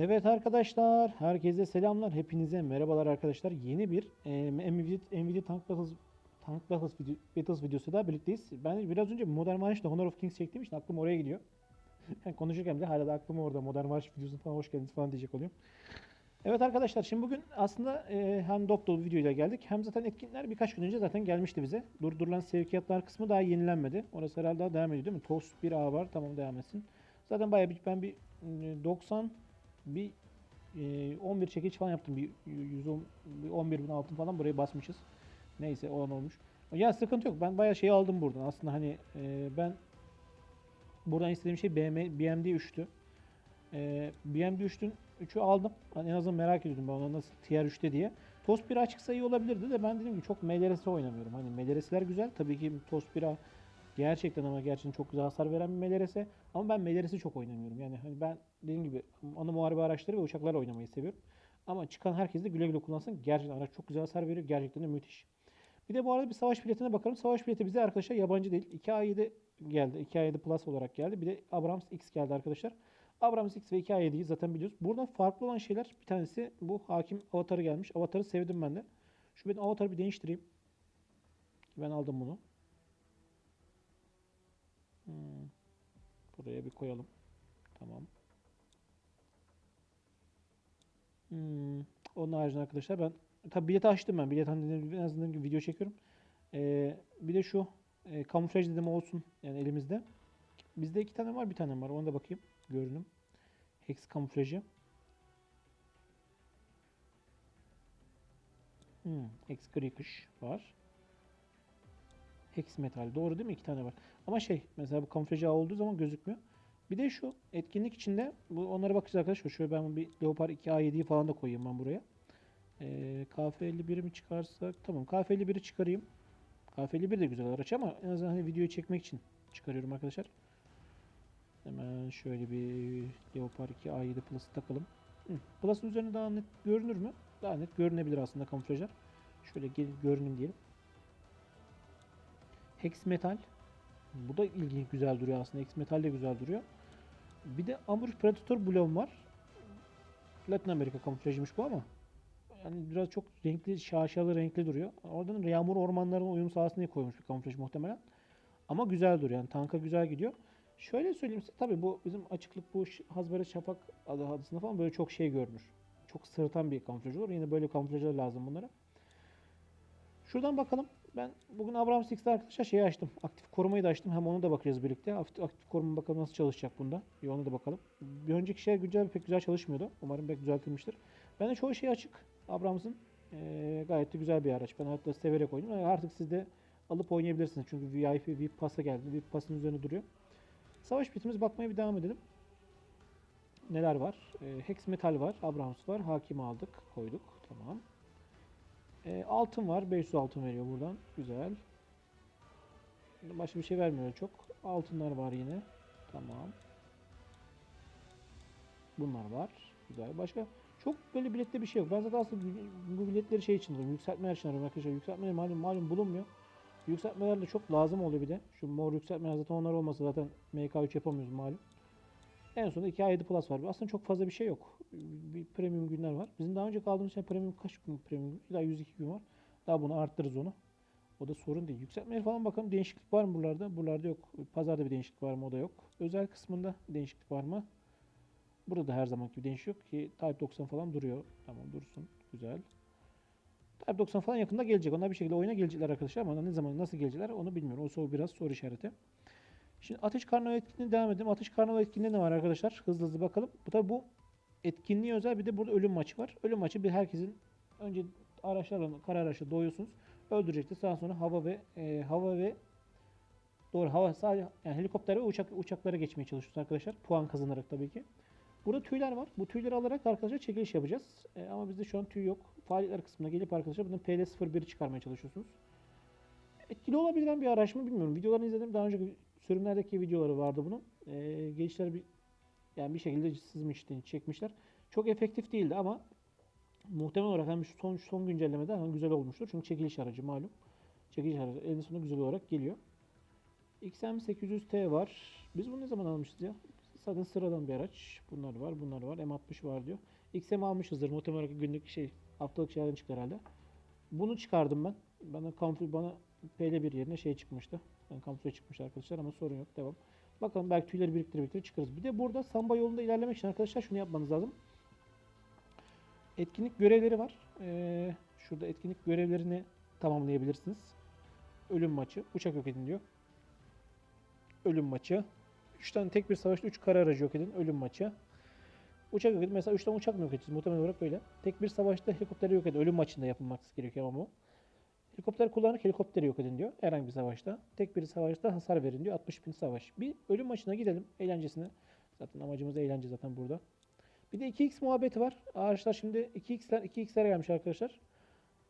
Evet arkadaşlar, herkese selamlar. Hepinize merhabalar arkadaşlar. Yeni bir e, Nvidia, Nvidia Tank Battles Tank Battles, video, Battles videosu da birlikteyiz. Ben biraz önce Modern Warfare'da Honor of Kings çektiğim için aklım oraya gidiyor. Yani konuşurken de hala da aklım orada. Modern Warfare videosu falan hoş geldiniz falan diyecek oluyorum. Evet arkadaşlar şimdi bugün aslında e, hem dop dolu videoyla geldik hem zaten etkinlikler birkaç gün önce zaten gelmişti bize. Durdurulan sevkiyatlar kısmı daha yenilenmedi. Orası herhalde daha devam ediyor değil mi? Toast 1A var tamam devam etsin. Zaten bayağı bir ben bir e, 90 bir e, 11 çekiç falan yaptım. Bir 110 bir 11 bin altın falan buraya basmışız. Neyse olan olmuş. Ya sıkıntı yok. Ben bayağı şey aldım buradan. Aslında hani e, ben buradan istediğim şey BM, BMD 3'tü. E, BMD 3'ün 3'ü aldım. Hani en azından merak ediyordum ben ona nasıl tier 3'te diye. Toast 1 çıksa iyi olabilirdi de ben dedim ki çok MLRS oynamıyorum. Hani MLRS'ler güzel. Tabii ki Toast 1 gerçekten ama gerçekten çok güzel hasar veren bir MLRS. Ama ben MLRS'i çok oynamıyorum. Yani hani ben dediğim gibi ana muharebe araçları ve uçaklarla oynamayı seviyorum. Ama çıkan herkes de güle güle kullansın. Gerçekten araç çok güzel hasar veriyor. Gerçekten de müthiş. Bir de bu arada bir savaş biletine bakalım. Savaş bileti bize arkadaşlar yabancı değil. 2A7 geldi. 2A7 Plus olarak geldi. Bir de Abrams X geldi arkadaşlar. Abrams X ve 2A7'yi zaten biliyoruz. Buradan farklı olan şeyler bir tanesi bu hakim avatarı gelmiş. Avatarı sevdim ben de. Şu benim avatarı bir değiştireyim. Ben aldım bunu. Hmm. Buraya bir koyalım. Tamam. Hmm. Onun haricinde arkadaşlar ben tabi bileti açtım ben. Bilet hani en azından video çekiyorum. Ee, bir de şu e, kamuflaj dedim olsun yani elimizde. Bizde iki tane var, bir tane var. Ona da bakayım. Görünüm. Hex kamuflajı. Hmm, Hex kış var. Hex metal. Doğru değil mi? İki tane var. Ama şey mesela bu kamuflajı olduğu zaman gözükmüyor. Bir de şu etkinlik içinde bu onlara bakacağız arkadaşlar. Şöyle ben bir Leopard 2A7'yi falan da koyayım ben buraya. Ee, KF51'i mi çıkarsak? Tamam KF51'i çıkarayım. KF51 de güzel araç ama en azından hani videoyu çekmek için çıkarıyorum arkadaşlar. Hemen şöyle bir Leopard 2 A7 Plus takalım. Hı. Plus'ın üzerine daha net görünür mü? Daha net görünebilir aslında kamuflajlar. Şöyle gel görünüm diyelim. Hex Metal. Bu da ilginç güzel duruyor aslında. Hex Metal de güzel duruyor. Bir de Ambush Predator Bloom var. Latin Amerika kamuflajıymış bu ama. Yani biraz çok renkli, şaşalı renkli duruyor. Oradan yağmur ormanlarına uyum sağlasın diye koymuş bir kamuflaj muhtemelen. Ama güzel duruyor. Yani tanka güzel gidiyor. Şöyle söyleyeyim size. Tabii bu bizim açıklık bu Hazbara Şafak adı adısında falan böyle çok şey görünür. Çok sırıtan bir kamuflaj olur. Yine böyle kamuflajlar lazım bunlara. Şuradan bakalım. Ben bugün Abrams X'de arkadaşlar şeyi açtım. Aktif korumayı da açtım. Hem onu da bakacağız birlikte. Aktif, aktif koruma bakalım nasıl çalışacak bunda. Bir ona da bakalım. Bir önceki şey güncel pek güzel çalışmıyordu. Umarım pek düzeltilmiştir. Ben de çoğu şey açık. Abrams'ın ee, gayet de güzel bir araç. Ben hatta severek oynuyorum. Yani artık siz de alıp oynayabilirsiniz. Çünkü VIP, VIP pasa geldi. VIP pasın üzerine duruyor. Savaş bitimiz bakmaya bir devam edelim. Neler var? E, Hex Metal var. Abrams var. Hakim aldık. Koyduk. Tamam. E, altın var. 500 altın veriyor buradan. Güzel. Başka bir şey vermiyor çok. Altınlar var yine. Tamam. Bunlar var. Güzel. Başka çok böyle bilette bir şey yok. Ben zaten aslında bu biletleri şey için alıyorum. Yükseltmeler için arıyorum arkadaşlar. Yükseltmeler malum, malum bulunmuyor. Yükseltmeler de çok lazım oluyor bir de. Şu mor yükseltmeler zaten onlar olmasa zaten MK3 yapamıyoruz malum. En sonunda 2 A7 Plus var. Aslında çok fazla bir şey yok. Bir premium günler var. Bizim daha önce kaldığımız şey premium kaç gün premium? Daha 102 gün var. Daha bunu arttırırız onu. O da sorun değil. Yükseltmeleri falan bakalım değişiklik var mı buralarda? Buralarda yok. Pazarda bir değişiklik var mı? O da yok. Özel kısmında değişiklik var mı? Burada da her zamanki bir değişiklik yok ki Type 90 falan duruyor. Tamam dursun. Güzel. Type 90 falan yakında gelecek. Onlar bir şekilde oyuna gelecekler arkadaşlar ama ne zaman nasıl gelecekler onu bilmiyorum. O soru biraz soru işareti. Şimdi Ateş Karnaval etkinliğine devam edelim. Ateş Karnaval etkinliğinde ne var arkadaşlar? Hızlı hızlı bakalım. Bu tabi bu etkinliğe özel bir de burada ölüm maçı var. Ölüm maçı bir herkesin önce araçlarla kara araçla doğuyorsunuz. Öldürecektir. Daha sonra hava ve e, hava ve doğru hava sadece yani helikopter ve uçak uçaklara geçmeye çalışıyoruz arkadaşlar. Puan kazanarak tabii ki. Burada tüyler var. Bu tüyleri alarak arkadaşlar çekiliş yapacağız. E, ama bizde şu an tüy yok. Faaliyetler kısmına gelip arkadaşlar bunun PL01'i çıkarmaya çalışıyorsunuz. Etkili olabilen bir araç mı bilmiyorum. Videolarını izledim. Daha önceki sürümlerdeki videoları vardı bunun. E, gençler bir yani bir şekilde sızmıştı, çekmişler. Çok efektif değildi ama muhtemel olarak hem son son güncellemede hemen güzel olmuştur. Çünkü çekiliş aracı malum. Çekiliş aracı en sonunda güzel olarak geliyor. XM800T var. Biz bunu ne zaman almışız ya? zaten sıradan bir araç. Bunlar var, bunlar var. M60 var diyor. XM almışızdır. Muhtemelen günlük şey, haftalık şeylerden çıktı herhalde. Bunu çıkardım ben. Bana kamp bana PL1 yerine şey çıkmıştı. Yani kamp çıkmış arkadaşlar ama sorun yok. Devam. Bakalım belki tüyleri biriktir biriktir çıkarız. Bir de burada samba yolunda ilerlemek için arkadaşlar şunu yapmanız lazım. Etkinlik görevleri var. Ee, şurada etkinlik görevlerini tamamlayabilirsiniz. Ölüm maçı. Uçak yok edin diyor. Ölüm maçı. 3 tane tek bir savaşta 3 kara aracı yok edin. Ölüm maçı. Uçak yok edin. Mesela 3 tane uçak mı yok edeceğiz? Muhtemelen olarak böyle. Tek bir savaşta helikopteri yok edin. Ölüm maçında yapılması gerekiyor ama bu. Helikopter kullanarak helikopteri yok edin diyor. Herhangi bir savaşta. Tek bir savaşta hasar verin diyor. 60 bin savaş. Bir ölüm maçına gidelim. Eğlencesine. Zaten amacımız eğlence zaten burada. Bir de 2x muhabbeti var. Araçlar şimdi 2x'ler 2x'ler gelmiş arkadaşlar.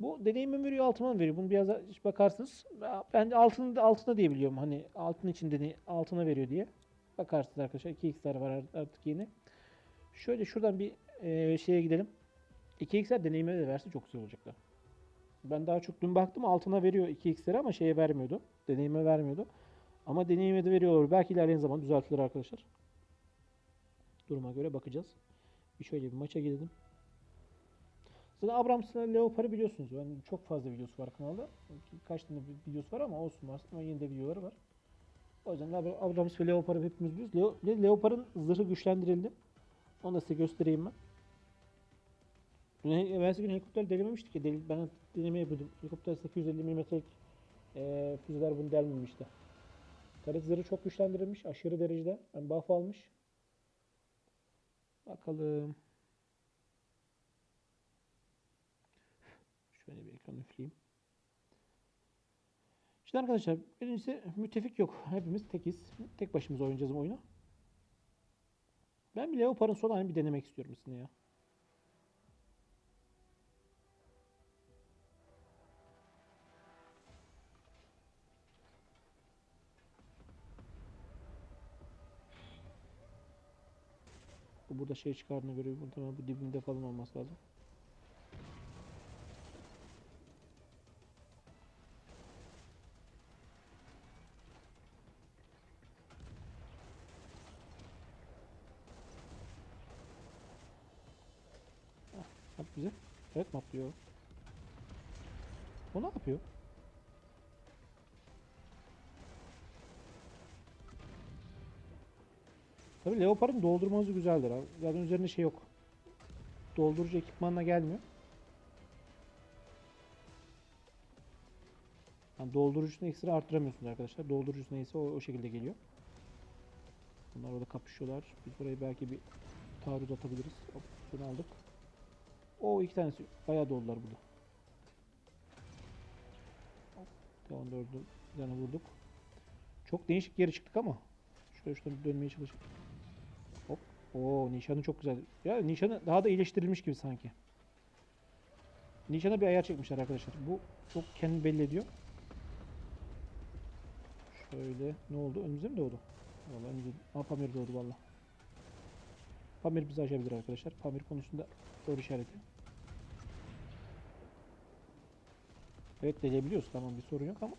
Bu deneyim veriyor altına veriyor? Bunu biraz bakarsınız. Ben altını altına diye biliyorum. Hani altın için deney altına veriyor diye. Bakarsınız arkadaşlar. 2x'ler var artık yeni. Şöyle şuradan bir e, şeye gidelim. 2x'ler deneyime de verse çok güzel olacaklar. Ben daha çok dün baktım altına veriyor 2x'leri ama şeye vermiyordu. Deneyime vermiyordu. Ama deneyime de veriyorlar. Belki ilerleyen zaman düzeltilir arkadaşlar. Duruma göre bakacağız. Bir şöyle bir maça gidelim. Zaten Abrams'la Leopar'ı biliyorsunuz. Yani çok fazla videosu var kanalda. Kaç tane videosu var ama olsun ama yine de videoları var. O yüzden Ab- Abrams ve Leopar'ı hepimiz biliyoruz. Leo, Leopar'ın zırhı güçlendirildi. Onu da size göstereyim ben. Evvelsi gün helikopter delememiştik ya. Deli, ben deneme yapıyordum. Helikopter 850 mm'lik e, füzeler bunu delmemişti. Zırhı çok güçlendirilmiş. Aşırı derecede. Yani buff almış. Bakalım. Şöyle bir ekran üfleyeyim. Şimdi arkadaşlar birincisi müttefik yok. Hepimiz tekiz. Tek başımıza oynayacağız bu oyunu. Ben bir Leopard'ın son halini bir denemek istiyorum aslında ya. Burada şey çıkardığına göre muhtemelen bu dibinde falan olması lazım. At bize. Evet mi atlıyor? O ne yapıyor? Tabii Leopard'ın doldurması güzeldir abi. Zaten üzerinde şey yok. Doldurucu ekipmanla gelmiyor. Yani doldurucusunu ekstra arttıramıyorsunuz arkadaşlar. Doldurucusu neyse o, o şekilde geliyor. Bunlar orada kapışıyorlar. Biz burayı belki bir taarruz atabiliriz. Hop, bunu aldık. O iki tanesi bayağı doldular burada. Tamam dördü tane vurduk. Çok değişik yere çıktık ama. Şöyle şuradan dönmeye çalışıp. Oo nişanı çok güzel. Ya nişanı daha da iyileştirilmiş gibi sanki. Nişana bir ayar çekmişler arkadaşlar. Bu çok kendini belli ediyor. Şöyle ne oldu? Önümüze mi doğdu? Vallahi önümüze. Aa Pamir doğdu valla. Pamir bizi aşabilir arkadaşlar. Pamir konusunda soru işareti. Evet delebiliyoruz tamam bir sorun yok ama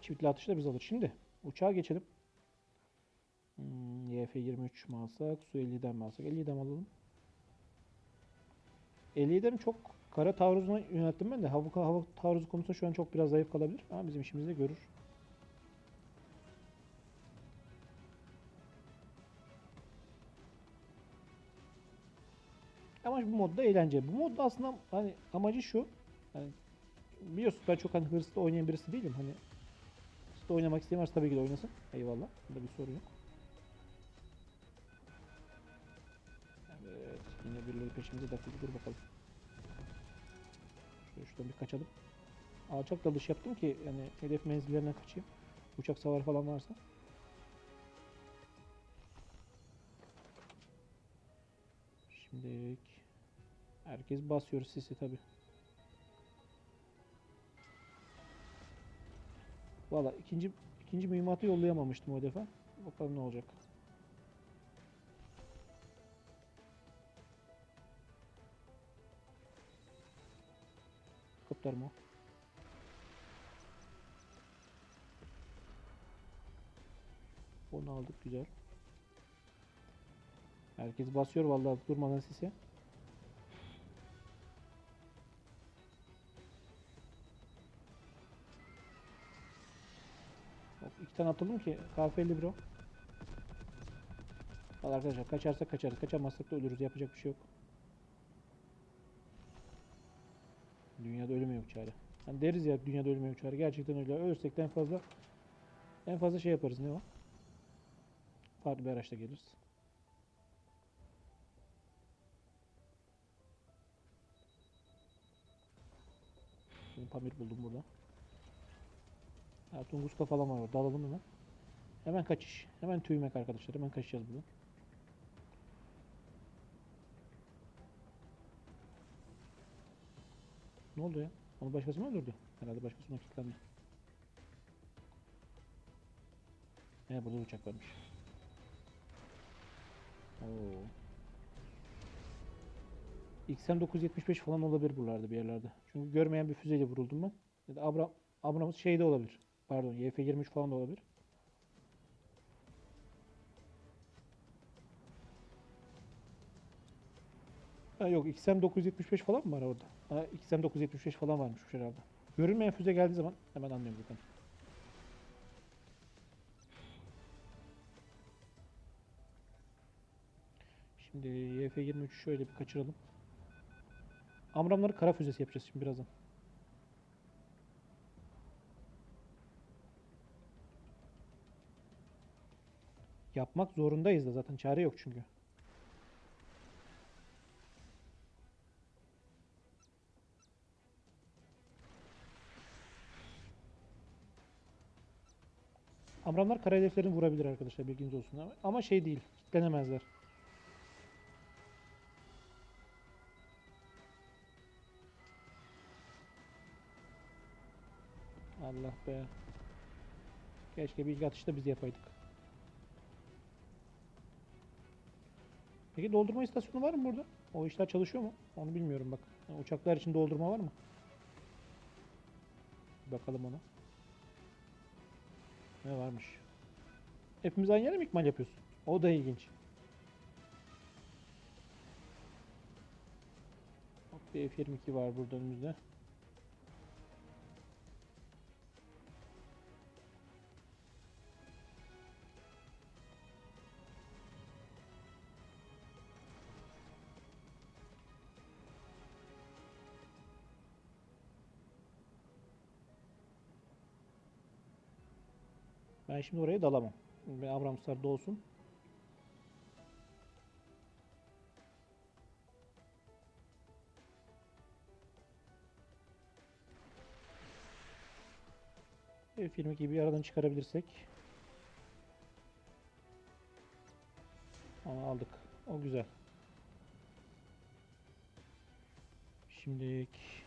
çiftli atışla biz alır. Şimdi uçağa geçelim. Hmm, YF-23 mi alsak? Su 50'den mi alsak? 50'den alalım. 50'den çok kara taarruzuna yönelttim ben de. Hava, hava taarruzu konusunda şu an çok biraz zayıf kalabilir. Ama bizim işimizi de görür. Ama bu modda eğlence. Bu modda aslında hani amacı şu. Yani biliyorsun ben çok hani hırslı oynayan birisi değilim. Hani hırslı oynamak isteyen varsa tabii ki de oynasın. Eyvallah. Bunda bir sorun yok. Evet. Yine birileri peşimize takıldı. Dur bakalım. Şöyle şuradan bir kaçalım. Alçak dalış yaptım ki yani hedef menzillerine kaçayım. Uçak savar falan varsa. Şimdilik herkes basıyor sisi tabi. Valla ikinci ikinci mühimmatı yollayamamıştım o defa. Bakalım ne olacak. Helikopter o? Onu aldık güzel. Herkes basıyor vallahi durmadan sise. İki tane atalım ki KF'li bro. Valla arkadaşlar kaçarsak kaçarız. Kaçamazsak da ölürüz. Yapacak bir şey yok. Dünyada ölüm yok çare. Hani deriz ya dünyada ölüm yok çare. Gerçekten öyle. Ölürsek en fazla en fazla şey yaparız. Ne o? Farklı bir araçla geliriz. Şimdi Pamir buldum burada. Ha, Tunguska falan var orada. Alalım hemen. Hemen kaçış. Hemen tüymek arkadaşlar. Hemen kaçacağız buradan. Ne oldu ya? Onu başkası mı öldürdü? Herhalde başkası ona kilitlendi. He burada uçak varmış. Oo. XM 975 falan olabilir buralarda bir yerlerde. Çünkü görmeyen bir füzeyle vuruldum ben. Ya da Abram Abrams şeyde olabilir. Pardon YF-23 falan da olabilir. Ha yok XM 975 falan mı var orada? Ha XM 975 falan varmış herhalde. Görünmeyen füze geldiği zaman hemen anlıyorum zaten. Şimdi YF-23 şöyle bir kaçıralım. Amramları kara füzesi yapacağız şimdi birazdan. Yapmak zorundayız da zaten çare yok çünkü. Amramlar kara hedeflerini vurabilir arkadaşlar bilginiz olsun ama, şey değil, kitlenemezler. Allah be. Keşke bir atışta biz yapaydık. Peki doldurma istasyonu var mı burada? O işler çalışıyor mu? Onu bilmiyorum bak. Uçaklar için doldurma var mı? Bakalım ona. Ne varmış? Hepimiz aynı yere mi ikmal yapıyoruz? O da ilginç. Hop, bir F22 var burada önümüzde. Ben şimdi oraya dalamam. Ben Abramslar da olsun. F22 gibi aradan çıkarabilirsek. Ama aldık. O güzel. Şimdilik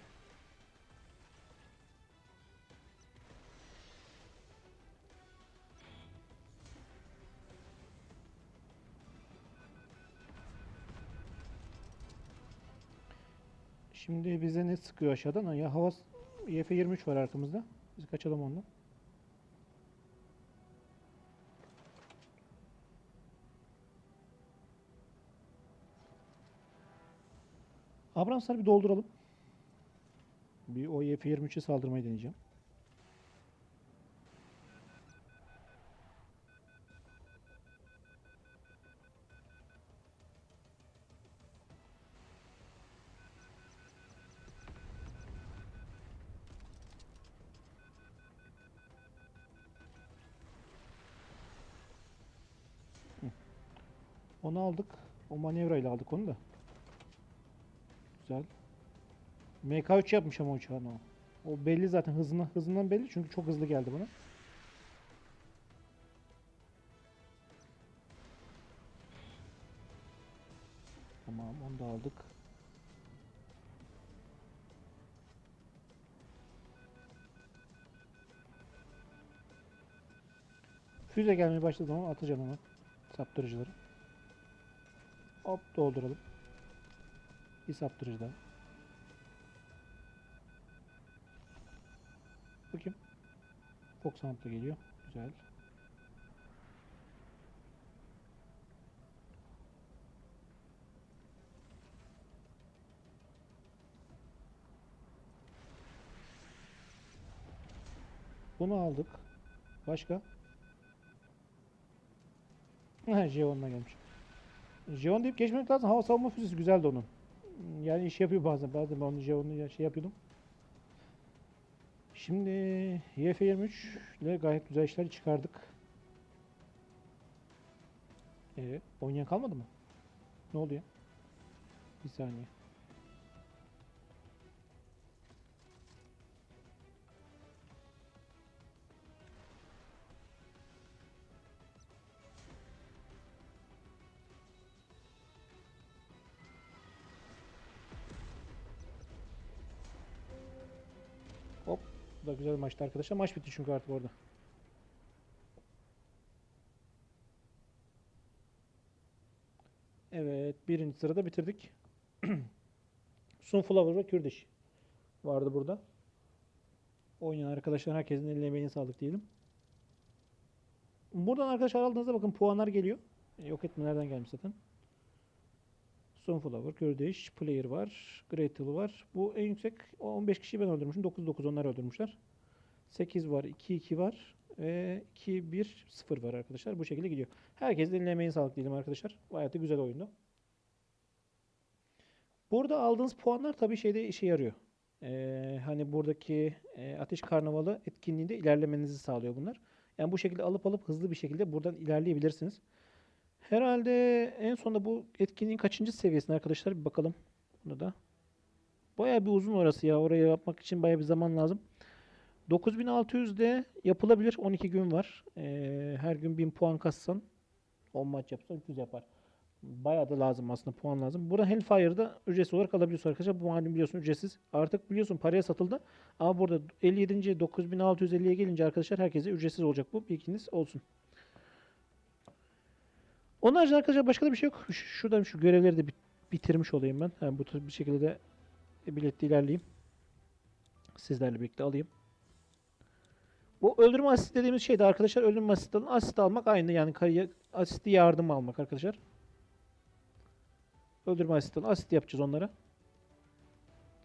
Şimdi bize ne sıkıyor aşağıdan? Ya hava YF-23 var arkamızda. Biz kaçalım ondan. Abramslar bir dolduralım. Bir o YF-23'e saldırmayı deneyeceğim. Onu aldık. O manevrayla aldık onu da. Güzel. MK3 yapmış ama uçağın o. O belli zaten hızından, hızından belli çünkü çok hızlı geldi bana. Tamam onu da aldık. Füze gelmeye başladığı zaman atacağım hemen saptırıcıları. Hop dolduralım. Bir saptırıcı. Bakayım. Fox Hunt geliyor. Güzel. Bunu aldık. Başka? Ha, J10'la gelmiş. Jeon deyip geçmemek lazım. Hava savunma füzesi güzeldi onun. Yani iş yapıyor bazen. Bazen ben onu Jeon'u şey yapıyordum. Şimdi YF-23 ile gayet güzel işler çıkardık. Ee, oynayan kalmadı mı? Ne oldu ya? Bir saniye. Bu da güzel bir maçtı arkadaşlar. Maç bitti çünkü artık orada. Evet. Birinci sırada bitirdik. Sunflower ve Kürdiş vardı burada. Oynayan arkadaşlar herkesin eline emeğine sağlık diyelim. Buradan arkadaşlar aldığınızda bakın puanlar geliyor. Yok etmelerden gelmiş zaten. Sunflower, Kürdiş, Player var, Great Hill var. Bu en yüksek o 15 kişiyi ben öldürmüşüm. 9-9 onlar öldürmüşler. 8 var, 2-2 var ve 2-1-0 var arkadaşlar. Bu şekilde gidiyor. Herkesin eline emeğine sağlık diyelim arkadaşlar. Gayet de güzel oyundu. Burada aldığınız puanlar tabii şeyde işe yarıyor. Ee, hani buradaki e, Ateş Karnavalı etkinliğinde ilerlemenizi sağlıyor bunlar. Yani bu şekilde alıp alıp hızlı bir şekilde buradan ilerleyebilirsiniz. Herhalde en sonunda bu etkinliğin kaçıncı seviyesinde arkadaşlar bir bakalım. Bunu da. Bayağı bir uzun orası ya. Oraya yapmak için bayağı bir zaman lazım. 9600'de yapılabilir. 12 gün var. Ee, her gün 1000 puan kassan 10 maç yapsan 300 yapar. Bayağı da lazım aslında puan lazım. Burada Hellfire'da ücretsiz olarak alabiliyorsun arkadaşlar. Bu malum biliyorsun ücretsiz. Artık biliyorsun paraya satıldı. Ama burada 57. 9650'ye gelince arkadaşlar herkese ücretsiz olacak bu. Bilginiz olsun. Onun haricinde arkadaşlar başka da bir şey yok. Şuradan şu görevleri de bit- bitirmiş olayım ben. Yani bu bir şekilde de bilette ilerleyeyim. Sizlerle birlikte alayım. Bu öldürme asist dediğimiz şey de arkadaşlar öldürme asist, asist almak aynı yani kariyer asisti yardım almak arkadaşlar. Öldürme asist asist yapacağız onlara.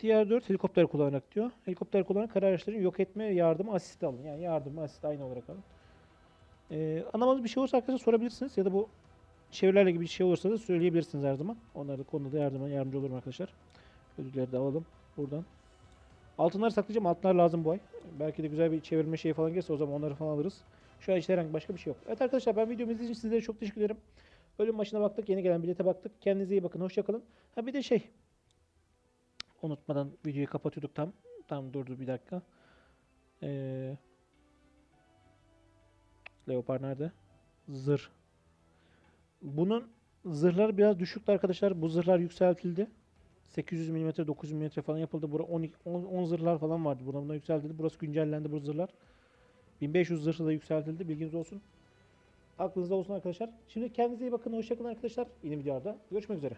Diğer 4 helikopter kullanarak diyor. Helikopter kullanarak kara yok etme yardımı asist alın. Yani yardım asist aynı olarak alın. Ee, anlamadığınız bir şey olursa arkadaşlar sorabilirsiniz ya da bu çevrelerle gibi bir şey olursa da söyleyebilirsiniz her zaman. Onlara da konuda da yardımcı olurum arkadaşlar. Ödülleri de alalım buradan. Altınları saklayacağım. Altınlar lazım bu ay. Belki de güzel bir çevirme şeyi falan gelirse o zaman onları falan alırız. Şu an işte herhangi başka bir şey yok. Evet arkadaşlar ben videomu izlediğiniz için sizlere çok teşekkür ederim. Ölüm maçına baktık. Yeni gelen bilete baktık. Kendinize iyi bakın. Hoşçakalın. Ha bir de şey. Unutmadan videoyu kapatıyorduk tam. Tam durdu bir dakika. Ee, Leopard nerede? Zırh. Bunun zırhları biraz düşüktü arkadaşlar. Bu zırhlar yükseltildi. 800 mm, 900 mm falan yapıldı. Bura 12, 10, 10 zırhlar falan vardı. Buna buna yükseltildi. Burası güncellendi bu zırhlar. 1500 zırhla da yükseltildi. Bilginiz olsun. Aklınızda olsun arkadaşlar. Şimdi kendinize iyi bakın. Hoşçakalın arkadaşlar. Yeni videolarda görüşmek üzere.